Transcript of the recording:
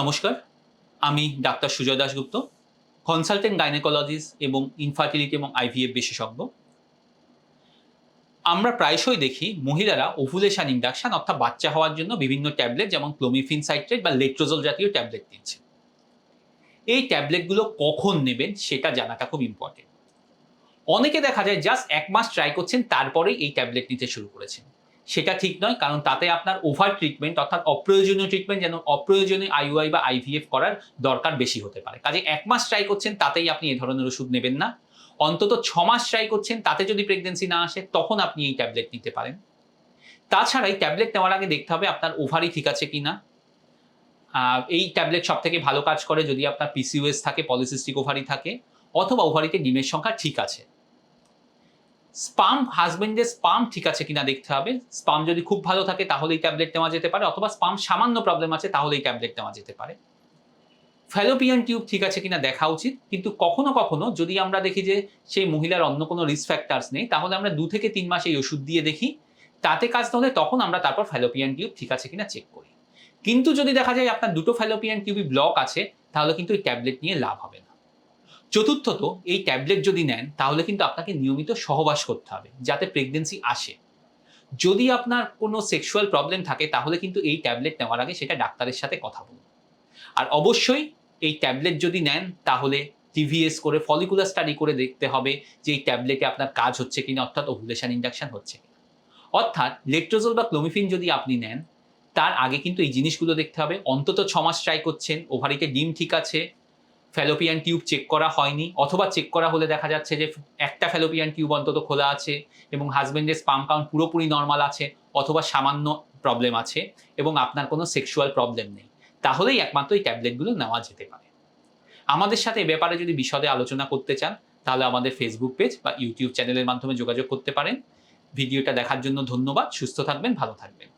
নমস্কার, আমি doctor Sujoy Dasgupta consultant gynaecologist এবং ইনফার্টিলিটি এবং আইভিএফ বিশেষজ্ঞ। আমরা প্রায়শই দেখি মহিলারা ওভুলেশন ইন্ডাকশন অর্থাৎ বাচ্চা হওয়ার জন্য বিভিন্ন ট্যাবলেট যেমন ক্লোমিফিন সাইট্রেট বা লেট্রোজল জাতীয় ট্যাবলেট নিচ্ছে এই ট্যাবলেটগুলো কখন নেবেন সেটা জানাটা খুব ইম্পর্টেন্ট অনেকে দেখা যায় জাস্ট এক মাস ট্রাই করছেন, তারপরেই এই ট্যাবলেট নিতে শুরু করেছেন। সেটা ঠিক নয়, কারণ তাতে আপনার ওভার ট্রিটমেন্ট অর্থাৎ অপ্রয়োজনীয় ট্রিটমেন্ট যেন অপ্রয়োজনীয় আইইউআই বা আইভিএফ করার দরকার বেশি হতে পারে। কাজে এক মাস ট্রাই করছেন, তাতেই আপনি এই ধরনের ওষুধ নেবেন না। অন্তত ছ মাস ট্রাই করছেন, তাতে যদি প্রেগনেন্সি না আসে, তখন আপনি এই ট্যাবলেট নিতে পারেন। তাছাড়া এই ট্যাবলেট নেওয়ার আগে দেখতে হবে আপনার ওভারই ঠিক আছে কি না এই ট্যাবলেট সব থেকে ভালো কাজ করে যদি আপনার পিসিওএস থাকে পলিসিস্টিক ওভারি থাকে, অথবা ওভারিতে ডিমের সংখ্যা ঠিক আছে। স্পাম, হাজবেন্ডের স্পাম ঠিক আছে কিনা দেখতে হবে। স্পাম যদি খুব ভালো থাকে তাহলে এই ট্যাবলেট নেওয়া যেতে পারে, অথবা স্পাম সামান্য প্রবলেম আছে তাহলে এই ট্যাবলেট নেওয়া যেতে পারে। ফ্যালোপিয়ান টিউব ঠিক আছে কিনা দেখা উচিত, কিন্তু কখনো কখনো যদি আমরা দেখি যে সেই মহিলার অন্য কোনো রিস্ক ফ্যাক্টরস নেই, তাহলে আমরা দু থেকে তিন মাস এই ওষুধ দিয়ে দেখি, তাতে কাজ না হলে তখন আমরা তারপর ফ্যালোপিয়ান টিউব ঠিক আছে কিনা চেক করি। কিন্তু যদি দেখা যায় আপনার দুটো ফ্যালোপিয়ান টিউবই ব্লক আছে, তাহলে কিন্তু এই ট্যাবলেট নিয়ে লাভ হবে না। চতুর্থত, এই ট্যাবলেট যদি নেন, তাহলে কিন্তু আপনাকে নিয়মিত সহবাস করতে হবে, যাতে প্রেগনেন্সি আসে। যদি আপনার কোনো সেক্সুয়াল প্রবলেম থাকে, তাহলে কিন্তু এই ট্যাবলেট নেওয়ার আগে সেটা ডাক্তারের সাথে কথা বলুন। আর অবশ্যই এই ট্যাবলেট যদি নেন, তাহলে টিভিএস করে ফলিকুলার স্টাডি করে দেখতে হবে যে এই ট্যাবলেটে আপনার কাজ হচ্ছে কিনা, অর্থাৎ ওভুলেশন ইন্ডাকশন হচ্ছে অর্থাৎ লেট্রোজল বা ক্লোমিফিন যদি আপনি নেন, তার আগে কিন্তু এই জিনিসগুলো দেখতে হবে। অন্তত ছ মাস ট্রাই করছেন ওভারিতে ডিম ঠিক আছে ফ্যালোপিয়ান টিউব চেক করা হয়নি, অথবা চেক করা হলে দেখা যাচ্ছে যে একটা ফ্যালোপিয়ান টিউব অন্তত খোলা আছে এবং হাজবেন্ডের স্পাম কাউন্ট পুরোপুরি নর্মাল আছে অথবা সামান্য প্রবলেম আছে এবং আপনার কোনো সেক্সুয়াল প্রবলেম নেই। তাহলেই একমাত্র এই ট্যাবলেটগুলো নেওয়া যেতে পারে। আমাদের সাথে এ ব্যাপারে যদি বিশদে আলোচনা করতে চান, তাহলে আমাদের ফেসবুক পেজ বা ইউটিউব চ্যানেলের মাধ্যমে যোগাযোগ করতে পারেন। ভিডিওটা দেখার জন্য ধন্যবাদ, সুস্থ থাকবেন, ভালো থাকবেন।